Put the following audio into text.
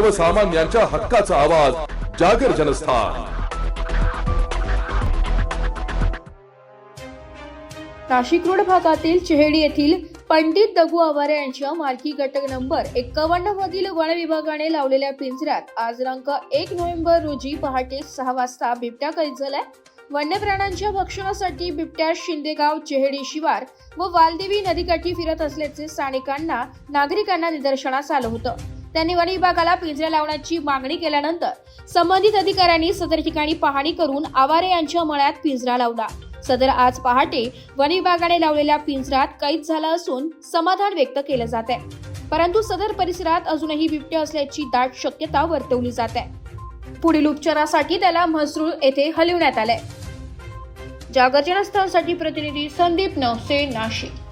सर्वसामान्यांच्या हक्काचा आवाज जागर जनस्थान. नाशिक रोड भागातील चेहडी येथील पंडित दगू आवारे यांच्या मालकी घटक नंबर एक्कावन्न मधील वन विभागाने लावलेल्या पिंजऱ्यात आज दिनांक एक नोव्हेंबर रोजी पहाटे सहा वाजता बिबट्या कैद झालाय. वन्य प्राण्यांच्या भक्षणासाठी बिबट्या शिंदेगाव चेहडी शिवार व वालदेवी नदीकाठी फिरत असल्याचे स्थानिकांना नागरिकांना निदर्शनास आलं होतं. त्यांनी वन विभागाला पिंजऱ्या लावण्याची मागणी केल्यानंतर संबंधित अधिकाऱ्यांनी सदर ठिकाणी पाहणी करून आवारे यांच्या मळ्यात पिंजरा लावला. सदर आज पहाटे वन विभागाने लावलेल्या पिंजऱ्यात कैद झाला असून समाधान व्यक्त केलं जात आहे. परंतु सदर परिसरात अजूनही बिबटे असल्याची दाट शक्यता वर्तवली जात आहे. पुढील उपचारासाठी त्याला म्हसरूळ येथे हलवण्यात आलंय. जागरजनस्थानसाठी प्रतिनिधी संदीप नवसे नाशिक.